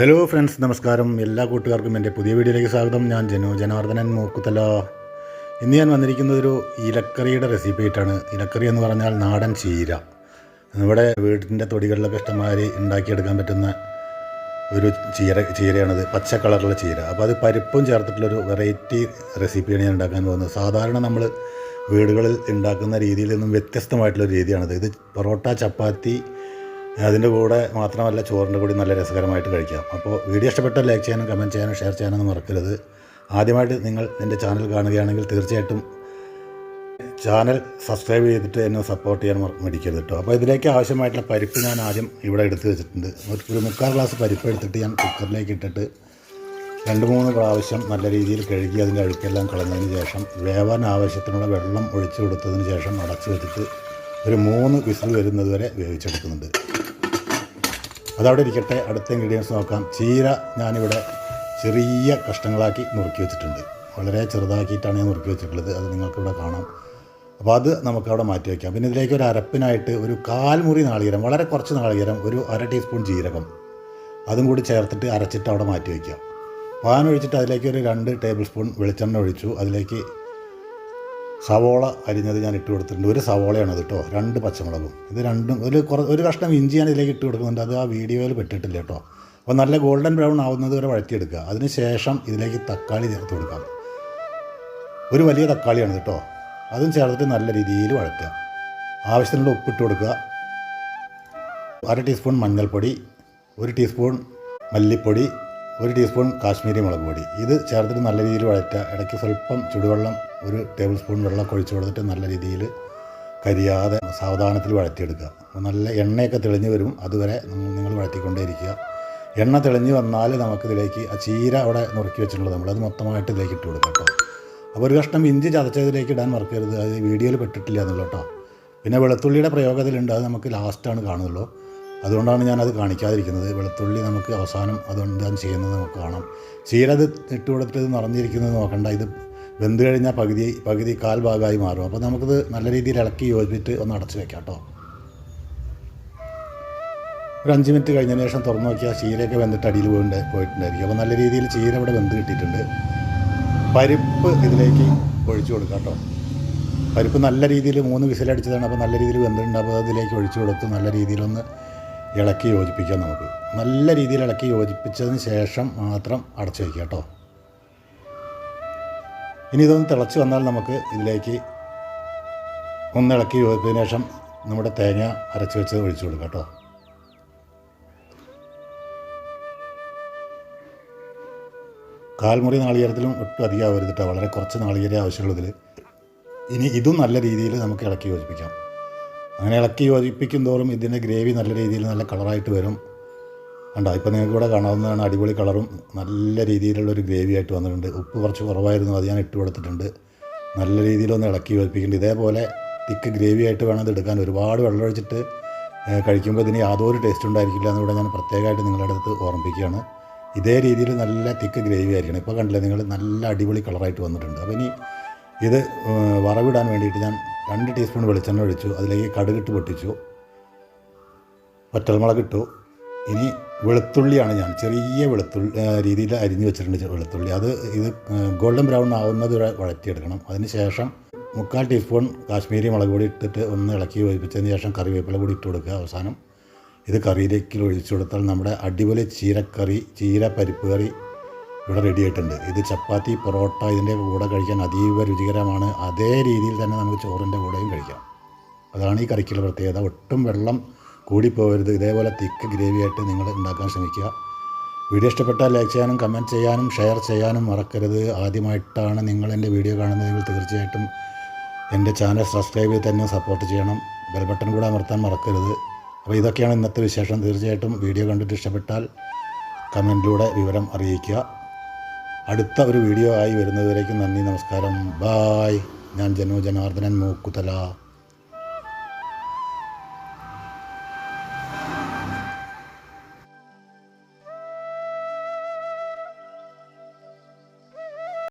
Hello friends നമസ്കാരം. എല്ലാ കൂട്ടുകാർക്കും എന്റെ പുതിയ വീഡിയോയിലേക്ക് സ്വാഗതം. ഞാൻ ജനു ജനാർദ്ദനൻ മൂക്കുത്തല. ഇന്ന് ഞാൻ വന്നിരിക്കുന്നത് ഒരു ഇലക്കറിയുടെ റെസിപ്പി ആയിട്ടാണ്. ഇലക്കറി എന്ന് പറഞ്ഞാൽ നാടൻ ചീര. നമ്മുടെ വീടിന്റെ തൊടികളിലൊക്കെ ഇഷ്ടംമാതിരി ഉണ്ടാക്കിയെടുക്കാൻ പറ്റുന്ന ഒരു ചീര ചീരയാണിത്. പച്ച കളറുള്ള ചീര. അപ്പോൾ അത് പരിപ്പും ചേർത്തിട്ടുള്ളൊരു വെറൈറ്റി റെസിപ്പിയാണ് ഞാൻ ഉണ്ടാക്കാൻ പോകുന്നത്. സാധാരണ നമ്മൾ വീടുകളിൽ ഉണ്ടാക്കുന്ന രീതിയിൽ നിന്നും വ്യത്യസ്തമായിട്ടുള്ള രീതിയാണിത്. ഇത് പൊറോട്ട ചപ്പാത്തി അതിന്റെ കൂടെ മാത്രമല്ല ചോറിന്റെ കൂടി നല്ല രസകരമായിട്ട് കഴിക്കാം. അപ്പോൾ വീഡിയോ ഇഷ്ടപ്പെട്ടാൽ ലൈക്ക് ചെയ്യാനും കമന്റ് ചെയ്യാനും ഷെയർ ചെയ്യാനൊന്നും മറക്കരുത്. ആദ്യമായിട്ട് നിങ്ങൾ എന്റെ ചാനൽ കാണുകയാണെങ്കിൽ തീർച്ചയായിട്ടും ചാനൽ സബ്സ്ക്രൈബ് ചെയ്തിട്ട് എന്നെ സപ്പോർട്ട് ചെയ്യാൻ മടിക്കരുത് കേട്ടോ. അപ്പോൾ ഇതിലേക്ക് ആവശ്യമായിട്ടുള്ള പരിപ്പ് ഞാൻ ആദ്യം ഇവിടെ എടുത്ത് വെച്ചിട്ടുണ്ട്. ഒരു- ഒരു മുക്കാൽ ഗ്ലാസ് പരിപ്പ് എടുത്തിട്ട് ഞാൻ കുക്കറിലേക്ക് ഇട്ടിട്ട് രണ്ട് മൂന്ന് പ്രാവശ്യം നല്ല രീതിയിൽ കഴുകി അതിന്റെ അഴുക്കെല്ലാം കളഞ്ഞതിന് ശേഷം വേവാൻ ആവശ്യത്തിനുള്ള വെള്ളം ഒഴിച്ചു കൊടുത്തതിന് ശേഷം അടച്ചു വെച്ചിട്ട് ഒരു മൂന്ന് വിസിൽ വരുന്നത് വരെ വേവിച്ചെടുക്കുന്നുണ്ട്. അതവിടെ ഇരിക്കട്ടെ. അടുത്ത ഇൻഗ്രീഡിയൻസ് നോക്കാം. ചീര ഞാനിവിടെ ചെറിയ കഷ്ണങ്ങളാക്കി നുറുക്കി വെച്ചിട്ടുണ്ട്. വളരെ ചെറുതാക്കിയിട്ടാണ് ഞാൻ നുറുക്കി വെച്ചിട്ടുള്ളത്. അത് നിങ്ങൾക്കിവിടെ കാണാം. അപ്പോൾ അത് നമുക്കവിടെ മാറ്റി വയ്ക്കാം പിന്നെ ഇതിലേക്ക് ഒരു അരപ്പിനായിട്ട് ഒരു കാൽമുറി നാളികരം വളരെ കുറച്ച് നാളികേരം ഒരു അര ടീസ്പൂൺ ജീരകം അതും കൂടി ചേർത്തിട്ട് അരച്ചിട്ട് അവിടെ മാറ്റി വയ്ക്കാം പാൻ ഒഴിച്ചിട്ട് അതിലേക്ക് ഒരു രണ്ട് ടേബിൾ സ്പൂൺ വെളിച്ചെണ്ണ ഒഴിച്ചു. അതിലേക്ക് സവോള അരിഞ്ഞത് ഞാൻ ഇട്ട് കൊടുത്തിട്ടുണ്ട്. ഒരു സവോളയാണ് അത് കേട്ടോ രണ്ട് പച്ചമുളകും. ഇത് രണ്ടും ഒരു കുറ ഒരു കഷ്ണം ഇഞ്ചി ഞാൻ ഇതിലേക്ക് ഇട്ട് കൊടുക്കുന്നുണ്ട്. അത് ആ വീഡിയോയിൽ പെട്ടിട്ടില്ല കേട്ടോ. അപ്പോൾ നല്ല ഗോൾഡൻ ബ്രൗൺ ആവുന്നത് വരെ വഴറ്റിയെടുക്കുക. അതിന് ശേഷം ഇതിലേക്ക് തക്കാളി ചേർത്ത് കൊടുക്കാം. ഒരു വലിയ തക്കാളിയാണ് കേട്ടോ. അതും ചേർത്തിട്ട് നല്ല രീതിയിൽ വഴറ്റുക. ആവശ്യത്തിനുള്ള ഉപ്പിട്ട് കൊടുക്കുക. അര ടീസ്പൂൺ മഞ്ഞൾപ്പൊടി ഒരു ടീസ്പൂൺ മല്ലിപ്പൊടി ഒരു ടീസ്പൂൺ കാശ്മീരി മുളക് പൊടി. ഇത് ചേർത്തിട്ട് നല്ല രീതിയിൽ വഴറ്റുക ഇടയ്ക്ക് സ്വല്പം ചുടുവെള്ളം ഒരു ടേബിൾ സ്പൂൺ വെള്ളം ഒഴിച്ചു കൊടുത്തിട്ട് നല്ല രീതിയിൽ കരിയാതെ സാവധാനത്തിൽ വഴറ്റിയെടുക്കുക. അപ്പോൾ നല്ല എണ്ണയൊക്കെ തെളിഞ്ഞു വരും. അതുവരെ നിങ്ങൾ വഴറ്റിക്കൊണ്ടേയിരിക്കുക. എണ്ണ തെളിഞ്ഞ് വന്നാൽ നമുക്കിതിലേക്ക് ആ ചീര അവിടെ നുറുക്കി വെച്ചിട്ടുള്ളത് അത് മൊത്തമായിട്ട് ഇതിലേക്ക് ഇട്ട് കൊടുക്കാം കേട്ടോ. അപ്പോൾ ഒരു കഷ്ണം ഇഞ്ചി ചതച്ചതിലേക്ക് ഇടാൻ മറക്കരുത്. അത് വീഡിയോയിൽ പെട്ടിട്ടില്ല എന്നുള്ളൂ കേട്ടോ. പിന്നെ വെളുത്തുള്ളിയുടെ പ്രയോഗത്തിലുണ്ട്. അത് നമുക്ക് ലാസ്റ്റാണ് കാണുള്ളൂ. അതുകൊണ്ടാണ് ഞാനത് കാണിക്കാതിരിക്കുന്നത്. വെളുത്തുള്ളി നമുക്ക് അവസാനം അതുകൊണ്ടാണ് ചെയ്യുന്നത് നമുക്ക് കാണാം. ചീര ഇത് ഇട്ട് കൊടുത്തിട്ട് ഇത് നിറഞ്ഞിരിക്കുന്നത് നോക്കണ്ട. ഇത് വെന്ത് കഴിഞ്ഞാൽ പകുതി പകുതി കാൽ ഭാഗമായി മാറും. അപ്പോൾ നമുക്കിത് നല്ല രീതിയിൽ ഇളക്കി യോജിപ്പിച്ചിട്ട് ഒന്ന് അടച്ച് വെക്കാം കേട്ടോ. ഒരു അഞ്ച് മിനിറ്റ് കഴിഞ്ഞതിന് ശേഷം തുറന്നു നോക്കിയാൽ ചീരയൊക്കെ വെന്തിട്ട് അടിയിൽ പോയിട്ടുണ്ട് പോയിട്ടുണ്ടായിരിക്കും. അപ്പോൾ നല്ല രീതിയിൽ ചീര ഇവിടെ വെന്ത് കിട്ടിയിട്ടുണ്ട്. പരിപ്പ് ഇതിലേക്ക് ഒഴിച്ചു കൊടുക്കാം കേട്ടോ. പരിപ്പ് നല്ല രീതിയിൽ മൂന്ന് വിസിലടിച്ചതാണ്. അപ്പോൾ നല്ല രീതിയിൽ വെന്തിട്ടുണ്ട്. അപ്പോൾ അതിലേക്ക് ഒഴിച്ചു കൊടുത്ത് നല്ല രീതിയിലൊന്ന് ഇളക്കി യോജിപ്പിക്കാം നമുക്ക്. നല്ല രീതിയിൽ ഇളക്കി യോജിപ്പിച്ചതിന് ശേഷം മാത്രം അടച്ചു വയ്ക്കുക കേട്ടോ. ഇനി ഇതൊന്ന് തിളച്ച് വന്നാൽ നമുക്ക് ഇതിലേക്ക് ഒന്ന് ഇളക്കി യോജിപ്പിച്ചതിന് ശേഷം നമ്മുടെ തേങ്ങ അരച്ച് വെച്ചത് ഒഴിച്ചു കൊടുക്കാം കേട്ടോ. കാൽമുറി നാളികേരത്തിലും ഒട്ടും അധികമാവരുത് കേട്ടോ. വളരെ കുറച്ച് നാളികേരം ആവശ്യമുള്ളതിൽ. ഇനി ഇതും നല്ല രീതിയിൽ നമുക്ക് ഇളക്കി യോജിപ്പിക്കാം. അങ്ങനെ ഇളക്കി യോജിപ്പിക്കും തോറും ഇതിന്റെ ഗ്രേവി നല്ല രീതിയിൽ നല്ല കളറായിട്ട് വരും. കണ്ടോ ഇപ്പോൾ നിങ്ങൾക്ക് ഇവിടെ കാണാവുന്നതാണ് അടിപൊളി കളറും നല്ല രീതിയിലുള്ളൊരു ഗ്രേവി ആയിട്ട് വന്നിട്ടുണ്ട്. ഉപ്പ് കുറച്ച് കുറവായിരുന്നു അത് ഞാൻ ഇട്ട് കൊടുത്തിട്ടുണ്ട്. നല്ല രീതിയിലൊന്ന് ഇളക്കി യോജിപ്പിക്കുന്നുണ്ട്. ഇതേപോലെ തിക്ക് ഗ്രേവി ആയിട്ട് വേണം ഇത് എടുക്കാൻ. ഒരുപാട് വെള്ളമൊഴിച്ചിട്ട് കഴിക്കുമ്പോൾ ഇതിന് യാതൊരു ടേസ്റ്റ് ഉണ്ടായിരിക്കില്ല എന്നിവിടെ ഞാൻ പ്രത്യേകമായിട്ട് നിങ്ങളുടെ അടുത്ത് ഓർമ്മിപ്പിക്കുകയാണ്. ഇതേ രീതിയിൽ നല്ല തിക്ക് ഗ്രേവി ആയിരിക്കണം. ഇപ്പോൾ കണ്ടില്ലേ നിങ്ങൾ നല്ല അടിപൊളി കളറായിട്ട് വന്നിട്ടുണ്ട്. അപ്പോൾ ഇനി ഇത് വറവിടാൻ വേണ്ടിയിട്ട് ഞാൻ രണ്ട് ടീസ്പൂൺ വെളിച്ചെണ്ണ ഒഴിച്ചു അതിലേക്ക് കടുകിട്ട് പൊട്ടിച്ചു. വറ്റൽമുളക് ഇട്ടു. ഇനി വെളുത്തുള്ളിയാണ് ഞാൻ ചെറിയ വെളുത്തുള്ളി രീതിയിൽ അരിഞ്ഞു വെച്ചിട്ടുണ്ട് വെളുത്തുള്ളി. അത് ഇത് ഗോൾഡൻ ബ്രൗൺ ആവുന്നത് വരെ വഴറ്റിയെടുക്കണം. അതിന് ശേഷം മുക്കാൽ ടീസ്പൂൺ കാശ്മീരി മുളക് പൊടി ഇട്ടിട്ട് ഒന്ന് ഇളക്കി ഒഴിപ്പിച്ചതിന് ശേഷം കറിവേപ്പില കൂടി ഇട്ട് കൊടുക്കുക അവസാനം. ഇത് കറിയിലേക്ക് ഒഴിച്ചു കൊടുത്താൽ നമ്മുടെ അടിപൊളി ചീരക്കറി ചീര പരിപ്പ് കറി ഇവിടെ റെഡി ആയിട്ടുണ്ട് ഇത് ചപ്പാത്തി പൊറോട്ട ഇതിന്റെ കൂടെ കഴിക്കാൻ അതീവ രുചികരമാണ്. അതേ രീതിയിൽ തന്നെ നമുക്ക് ചോറിന്റെ കൂടെയും കഴിക്കാം. അതാണ് ഈ കറിക്കുള്ള പ്രത്യേകത. ഒട്ടും വെള്ളം കൂടിപ്പോകരുത്. ഇതേപോലെ തിക്ക് ഗ്രേവി ആയിട്ട് നിങ്ങൾ ഉണ്ടാക്കാൻ ശ്രമിക്കുക. വീഡിയോ ഇഷ്ടപ്പെട്ടാൽ ലൈക്ക് ചെയ്യാനും കമന്റ് ചെയ്യാനും ഷെയർ ചെയ്യാനും മറക്കരുത്. ആദ്യമായിട്ടാണ് നിങ്ങൾ എന്റെ വീഡിയോ കാണുന്നതെങ്കിൽ തീർച്ചയായിട്ടും എന്റെ ചാനൽ സബ്സ്ക്രൈബ് ചെയ്ത് തന്നെ സപ്പോർട്ട് ചെയ്യണം. ബെൽ ബട്ടൺ കൂടെ അമർത്താൻ മറക്കരുത്. അപ്പോൾ ഇതൊക്കെയാണ് ഇന്നത്തെ വിശേഷം. തീർച്ചയായിട്ടും വീഡിയോ കണ്ടിട്ട് ഇഷ്ടപ്പെട്ടാൽ കമന്റിലൂടെ വിവരം അറിയിക്കുക. അടുത്ത ഒരു വീഡിയോ ആയി വരുന്നതുവരേക്കും നന്ദി നമസ്കാരം. ബായ്. ഞാൻ ജനു ജനാർദ്ദനൻ മൂക്കുതല.